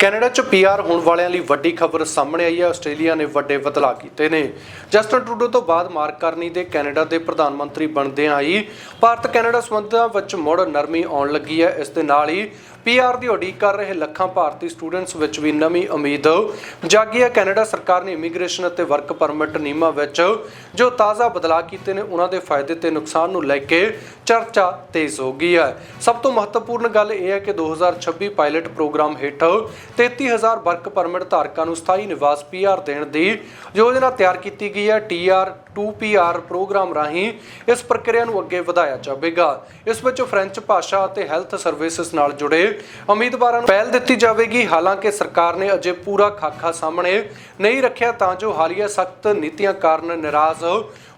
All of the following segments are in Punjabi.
ਕੈਨੇਡਾ 'ਚ ਪੀਆਰ ਹੋਣ ਵਾਲਿਆਂ ਲਈ ਵੱਡੀ ਖਬਰ ਸਾਹਮਣੇ ਆਈ ਹੈ। ਆਸਟ੍ਰੇਲੀਆ ਨੇ ਵੱਡੇ ਬਦਲਾਅ ਕੀਤੇ ਨੇ। ਜਸਟਨ ਟਰੂਡੋ ਤੋਂ ਬਾਅਦ ਮਾਰਕ ਕਰਨੀ ਦੇ ਕੈਨੇਡਾ ਦੇ ਪ੍ਰਧਾਨ ਮੰਤਰੀ ਬਣਦਿਆਂ ਹੀ ਭਾਰਤ ਕੈਨੇਡਾ ਸੰਬੰਧਾਂ ਵਿੱਚ ਮੁੜ ਨਰਮੀ ਆਉਣ ਲੱਗੀ ਹੈ। ਇਸ ਦੇ ਨਾਲ ਹੀ ਪੀਆਰ ਦੀ ਉਡੀਕ ਕਰ ਰਹੇ ਲੱਖਾਂ ਭਾਰਤੀ ਸਟੂਡੈਂਟਸ ਵਿੱਚ ਵੀ ਨਵੀਂ ਉਮੀਦ। ਜਾਗੀ ਹੈ ਕੈਨੇਡਾ ਸਰਕਾਰ ਨੇ ਇਮੀਗ੍ਰੇਸ਼ਨ ਅਤੇ ਵਰਕ ਪਰਮਿਟ ਨਿਯਮਾਂ ਵਿੱਚ ਜੋ ਤਾਜ਼ਾ ਬਦਲਾਅ ਕੀਤੇ ਨੇ, ਉਹਨਾਂ ਦੇ ਫਾਇਦੇ ਤੇ ਨੁਕਸਾਨ ਨੂੰ ਲੈ ਕੇ ਚਰਚਾ ਤੇਜ਼ ਹੋ ਗਈ ਹੈ। ਸਭ ਤੋਂ ਮਹੱਤਵਪੂਰਨ ਗੱਲ ਇਹ ਹੈ ਕਿ 2026 ਪਾਇਲਟ ਪ੍ਰੋਗਰਾਮ ਹੇਠ 33000 ਵਰਕ ਪਰਮਿਟ ਧਾਰਕਾਂ ਨੂੰ ਸਥਾਈ ਨਿਵਾਸ ਪੀਆਰ ਦੇਣ ਦੀ ਯੋਜਨਾ ਤਿਆਰ ਕੀਤੀ ਗਈ ਹੈ। ਟੀਆਰ 2ਪੀਆਰ ਪ੍ਰੋਗਰਾਮ ਰਾਹੀਂ ਇਸ ਪ੍ਰਕਿਰਿਆ ਨੂੰ ਅੱਗੇ ਵਧਾਇਆ ਜਾਵੇਗਾ। ਇਸ ਵਿੱਚ ਫ੍ਰੈਂਚ ਭਾਸ਼ਾ ਅਤੇ ਹੈਲਥ ਸਰਵਿਸਿਜ਼ ਨਾਲ ਜੁੜੇ ਉਮੀਦਵਾਰਾਂ ਨੂੰ ਪਹਿਲ ਦਿੱਤੀ ਜਾਵੇਗੀ। ਹਾਲਾਂਕਿ ਸਰਕਾਰ ਨੇ ਅਜੇ ਪੂਰਾ ਖਾਕਾ ਸਾਹਮਣੇ ਨਹੀਂ ਰੱਖਿਆ, ਤਾਂ ਜੋ ਹਾਲੀਆ ਸਖਤ ਨੀਤੀਆਂ ਕਾਰਨ ਨਿਰਾਸ਼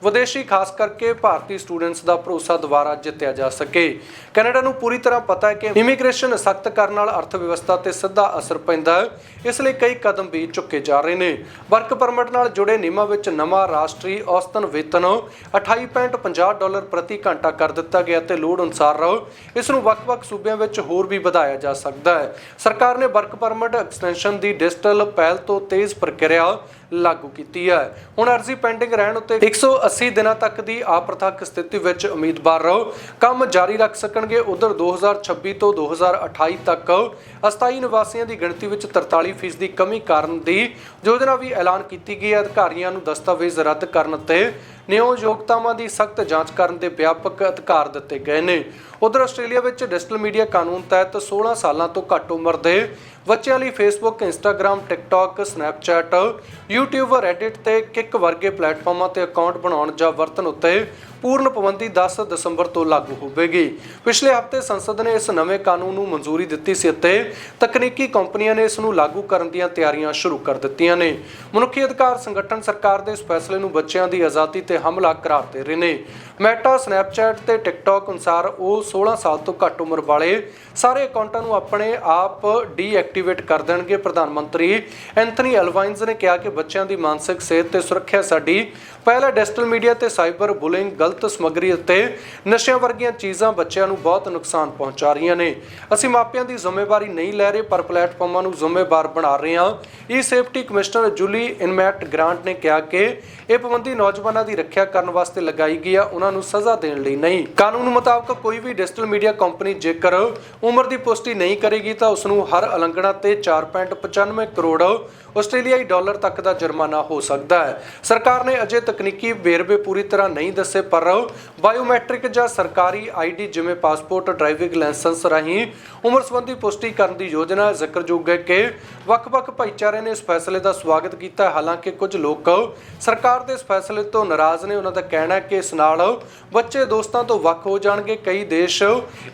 ਵਿਦੇਸ਼ੀ, ਖਾਸ ਕਰਕੇ ਭਾਰਤੀ ਸਟੂਡੈਂਟਸ ਦਾ ਭਰੋਸਾ ਦੁਬਾਰਾ ਜਿੱਤਿਆ ਜਾ ਸਕੇ। ਕੈਨੇਡਾ ਨੂੰ ਪੂਰੀ ਤਰ੍ਹਾਂ ਪਤਾ ਹੈ ਕਿ ਇਮੀਗ੍ਰੇਸ਼ਨ ਸਖਤ ਕਰਨ ਨਾਲ ਅਰਥ ਵਿਵਸਥਾ ਤੇ ਸਿੱਧਾ ਅਸਰ ਪੈਂਦਾ ਹੈ। ਇਸ ਲਈ ਕਈ ਕਦਮ ਵੀ ਚੁੱਕੇ ਜਾ ਰਹੇ ਨੇ। ਵਰਕ ਪਰਮਿਟ ਨਾਲ ਜੁੜੇ ਨਿਯਮਾਂ ਵਿੱਚ ਨਵਾਂ ਰਾਸ਼ਟਰੀ ਔਸਤਨ ਵੇਤਨ 28.50 ਡਾਲਰ ਪ੍ਰਤੀ ਘੰਟਾ ਕਰ ਦਿੱਤਾ ਗਿਆ ਤੇ ਲੋੜ ਅਨੁਸਾਰ ਇਸ ਨੂੰ ਵੱਖ-ਵੱਖ ਸੂਬਿਆਂ ਵਿੱਚ ਹੋਰ ਵੀ ਵਧਾਇਆ ਜਾ ਸਕਦਾ ਹੈ। ਸਰਕਾਰ ਨੇ ਵਰਕ ਪਰਮਿਟ ਐਕਸਟੈਂਸ਼ਨ ਦੀ ਡਿਜੀਟਲ ਪਹਿਲ ਤੋਂ ਤੇਜ਼ ਪ੍ਰਕਿਰਿਆ ਲਾਗੂ ਕੀਤੀ ਹੈ। ਹੁਣ ਅਰਜ਼ੀ ਪੈਂਡਿੰਗ ਰਹਿਣ ਉੱਤੇ 180 ਦਿਨਾਂ ਤੱਕ ਦੀ ਅਪ੍ਰਥਕ ਸਥਿਤੀ ਵਿੱਚ ਉਮੀਦਵਾਰ ਕੰਮ ਜਾਰੀ ਰੱਖ ਸਕਣਗੇ ਉਧਰ 2026 ਤੋਂ 2028 ਤੱਕ। ਅਸਥਾਈ ਨਿਵਾਸੀਆਂ ਦੀ ਗਿਣਤੀ ਵਿੱਚ 43% ਦੀ ਕਮੀ ਕਾਰਨ ਦੀ ਯੋਜਨਾ ਵੀ ਐਲਾਨ ਕੀਤੀ ਗਈ ਹੈ। ਅਧਿਕਾਰੀਆਂ ਨੂੰ ਦਸਤਾਵੇਜ਼ ਰੱਦ ਕਰਨ ਤੇ ਨਿਯਮ ਯੋਗਤਾਵਾਂ ਦੀ ਸਖਤ ਜਾਂਚ ਕਰਨ ਦੇ ਵਿਆਪਕ ਅਧਿਕਾਰ ਦਿੱਤੇ ਗਏ ਨੇ। ਉਧਰ ਆਸਟ੍ਰੇਲੀਆ ਵਿੱਚ ਡਿਜੀਟਲ ਮੀਡੀਆ ਕਾਨੂੰਨ ਤਹਿਤ 16 ਸਾਲਾਂ ਤੋਂ ਘੱਟ ਉਮਰ ਦੇ ਬੱਚਿਆਂ ਲਈ Facebook Instagram TikTok Snapchat YouTube Reddit ਤੇ ਕਿੱਕ ਵਰਗੇ ਪਲੇਟਫਾਰਮਾਂ ਤੇ ਅਕਾਊਂਟ ਬਣਾਉਣ ਜਾਂ ਵਰਤਣ ਉੱਤੇ ਪੂਰਨ ਪਾਬੰਦੀ 10 ਦਸੰਬਰ ਤੋਂ ਲਾਗੂ ਹੋਵੇਗੀ। ਪਿਛਲੇ ਹਫ਼ਤੇ ਸੰਸਦ ਨੇ ਇਸ ਨਵੇਂ ਕਾਨੂੰਨ ਨੂੰ ਮਨਜ਼ੂਰੀ ਦਿੱਤੀ ਸੀ ਅਤੇ ਤਕਨੀਕੀ ਕੰਪਨੀਆਂ ਨੇ ਇਸ ਨੂੰ ਲਾਗੂ ਕਰਨ ਦੀਆਂ ਤਿਆਰੀਆਂ ਸ਼ੁਰੂ ਕਰ ਦਿੱਤੀਆਂ ਨੇ। ਮਨੁੱਖੀ ਅਧਿਕਾਰ ਸੰਗਠਨ ਸਰਕਾਰ ਦੇ ਇਸ ਫੈਸਲੇ ਨੂੰ ਬੱਚਿਆਂ ਦੀ ਆਜ਼ਾਦੀ ਤੇ ਹਮਲਾ ਕਰਾਰ ਦੇ ਰਹੇ ਨੇ। ਮੈਟਾ ਸਨੈਪਚੈਟ ਤੇ ਟਿਕਟੌਕ ਅਨੁਸਾਰ ਉਹ 16 ਸਾਲ ਤੋਂ ਘੱਟ ਉਮਰ ਵਾਲੇ ਸਾਰੇ ਅਕਾਊਂਟਾਂ ਨੂੰ ਆਪਣੇ ਆਪ ਡੀਐਕਟੀਵੇਟ ਕਰ ਦੇਣਗੇ। ਪ੍ਰਧਾਨ ਮੰਤਰੀ ਐਂਥਨੀ ਅਲਵਾਈਨਜ਼ ਨੇ ਕਿਹਾ ਕਿ ਬੱਚਿਆਂ ਦੀ ਮਾਨਸਿਕ ਸਿਹਤ ਤੇ ਸੁਰੱਖਿਆ ਸਾਡੀ ਪਹਿਲਾ ਡਿਜੀਟਲ ਮੀਡੀਆ ਤੇ ਸਾਈਬਰ ਬੁਲਿੰਗ, ਗਲਤ ਸਮੱਗਰੀ ਅਤੇ ਨਸ਼ਿਆਂ ਵਰਗੀਆਂ ਚੀਜ਼ਾਂ ਬੱਚਿਆਂ ਨੂੰ ਬਹੁਤ ਨੁਕਸਾਨ ਪਹੁੰਚਾ ਰਹੀਆਂ ਨੇ। ਅਸੀਂ ਮਾਪਿਆਂ ਦੀ ਜ਼ਿੰਮੇਵਾਰੀ ਨਹੀਂ ਲੈ ਰਹੇ, ਪਰ ਪਲੇਟਫਾਰਮਾਂ ਨੂੰ ਜ਼ਿੰਮੇਵਾਰ ਬਣਾ ਰਹੇ ਹਾਂ। ਇਹ safety commissioner Julie Inman Grant ਨੇ ਕਿਹਾ ਕਿ ਇਹ ਪਾਬੰਦੀ ਨੌਜਵਾਨਾਂ ਦੀ ਰੱਖਿਆ ਕਰਨ ਵਾਸਤੇ ਲਗਾਈ ਗਈ ਆ, ਉਹਨਾਂ ਨੂੰ ਸਜ਼ਾ ਦੇਣ ਲਈ ਨਹੀਂ। ਕਾਨੂੰਨ ਮੁਤਾਬਕ ਕੋਈ ਵੀ ਡਿਜੀਟਲ ਮੀਡੀਆ ਕੰਪਨੀ ਜੇਕਰ ਉਮਰ ਦੀ ਪੁਸ਼ਟੀ ਨਹੀਂ ਕਰੇਗੀ ਤਾਂ ਉਸ ਨੂੰ ਹਰ ਉਲੰਘਣਾ ਤੇ 4.95 ਕਰੋੜ ਆਸਟ੍ਰੇਲੀਆਈ ਡਾਲਰ ਤੱਕ ਦਾ ਜੁਰਮਾਨਾ ਹੋ ਸਕਦਾ ਹੈ। ਸਰਕਾਰ ਨੇ ਅਜੇ ਤਕਨੀਕੀ ਵੇਰਵੇ ਪੂਰੀ ਤਰ੍ਹਾਂ ਨਹੀਂ ਦੱਸੇ ਪਰ ਬਾਇਓਮੈਟ੍ਰਿਕ ਜਾਂ ਸਰਕਾਰੀ ਆਈਡੀ ਜਿਵੇਂ ਪਾਸਪੋਰਟ, ਡਰਾਈਵਿੰਗ ਲਾਇਸੈਂਸ ਰਾਹੀਂ ਉਮਰ ਸੰਬੰਧੀ ਪੁਸ਼ਟੀ ਕਰਨ ਦੀ ਯੋਜਨਾ ਜ਼ਿਕਰਯੋਗ ਹੈ ਕਿ ਵੱਖ-ਵੱਖ ਭਾਈਚਾਰੇ ਨੇ ਇਸ ਫੈਸਲੇ ਦਾ ਸਵਾਗਤ ਕੀਤਾ ਹਾਲਾਂਕਿ ਕੁਝ ਲੋਕ ਸਰਕਾਰ ਦੇ ਇਸ ਫੈਸਲੇ ਤੋਂ ਨਾਰਾਜ਼ ਨੇ। ਉਹਨਾਂ ਦਾ ਕਹਿਣਾ ਹੈ ਕਿ ਇਸ ਨਾਲ ਬੱਚੇ ਦੋਸਤਾਂ ਤੋਂ ਵੱਖ ਹੋ ਜਾਣਗੇ। ਕਈ ਦੇਸ਼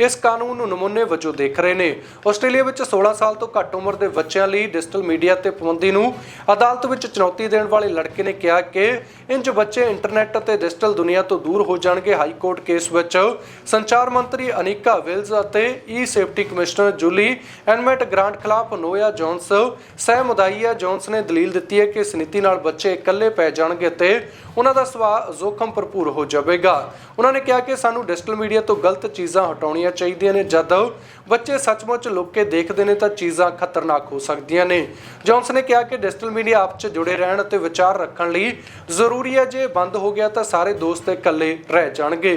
ਇਸ ਕਾਨੂੰਨ ਨੂੰ ਨਮੂਨੇ ਵਜੋਂ ਦੇਖ ਰਹੇ ਨੇ। ਆਸਟ੍ਰੇਲੀਆ ਵਿੱਚ 16 ਸਾਲ ਤੋਂ ਘੱਟ ਉਮਰ ਦੇ ਬੱਚਿਆਂ ਲਈ ਡਿਜੀਟਲ ਮੀਡੀਆ ਤੇ ਪਾਬੰਦੀ ਨੂੰ ਅਦਾਲਤ ਵਿੱਚ ਚੁਣੌਤੀ ਦੇਣ ਵਾਲੇ ਲੜਕੇ ਨੇ ਕਿਹਾ ਕਿ ਇੰਜ ਬੱਚੇ ਇੰਟਰਨੈਟ ਅਤੇ ਡਿਜੀਟਲ ਦੁਨੀਆ ਤੋਂ ਦੂਰ ਹੋ ਜਾਣਗੇ ਹਾਈ ਕੋਰਟ ਕੇਸ ਵਿੱਚ। ਸੰਚਾਰ ਮੰਤਰੀ ਅਨਿਕਾ ਵਿਲਜ਼ ਅਤੇ e safety commissioner Julie Inman Grant ਖਿਲਾਫ ਨੋਇਆ ਜੌਨਸ। ਸਹਿ ਜੌਨਸ ਨੇ ਦਲੀਲ ਦਿੱਤੀ ਹੈ ਕਿ ਇਸ ਨੀਤੀ ਨਾਲ ਬੱਚੇ ਇਕੱਲੇ ਪੈ ਜਾਣਗੇ ਤੇ ਉਹਨਾਂ ਦਾ ਸੁਭਾਅ ਜ਼ੋਖਮ ਭਰਪੂਰ ਹੋ ਜਾਵੇਗਾ। ਉਹਨਾਂ ਨੇ ਕਿਹਾ ਕਿ ਸਾਨੂੰ ਡਿਜੀਟਲ ਮੀਡੀਆ ਤੋਂ ਗਲਤ ਚੀਜ਼ਾਂ ਹਟਾਉਣੀਆਂ ਚਾਹੀਦੀਆਂ ਨੇ। ਜਦ ਬੱਚੇ ਸੱਚਮੁੱਚ ਲੁੱਕ ਕੇ ਦੇਖਦੇ ਨੇ ਤਾਂ ਚੀਜ਼ਾਂ ਖਤਰਨਾਕ ਹੋ ਸਕਦੀਆਂ ਨੇ। ਜੌਨਸ ਨੇ ਕਿਹਾ ਕਿ ਡਿਜੀਟਲ ਮੀਡੀਆ ਆਪ 'ਚ ਜੁੜੇ ਰਹਿਣ ਅਤੇ ਵਿਚਾਰ ਰੱਖਣ ਲਈ ਜ਼ਰੂਰੀ ਹੈ। ਜੇ ਬੰਦ ਹੋ ਗਿਆ ਤਾਂ ਸਾਰੇ ਦੋਸਤ ਇਕੱਲੇ ਰਹਿ ਜਾਣਗੇ।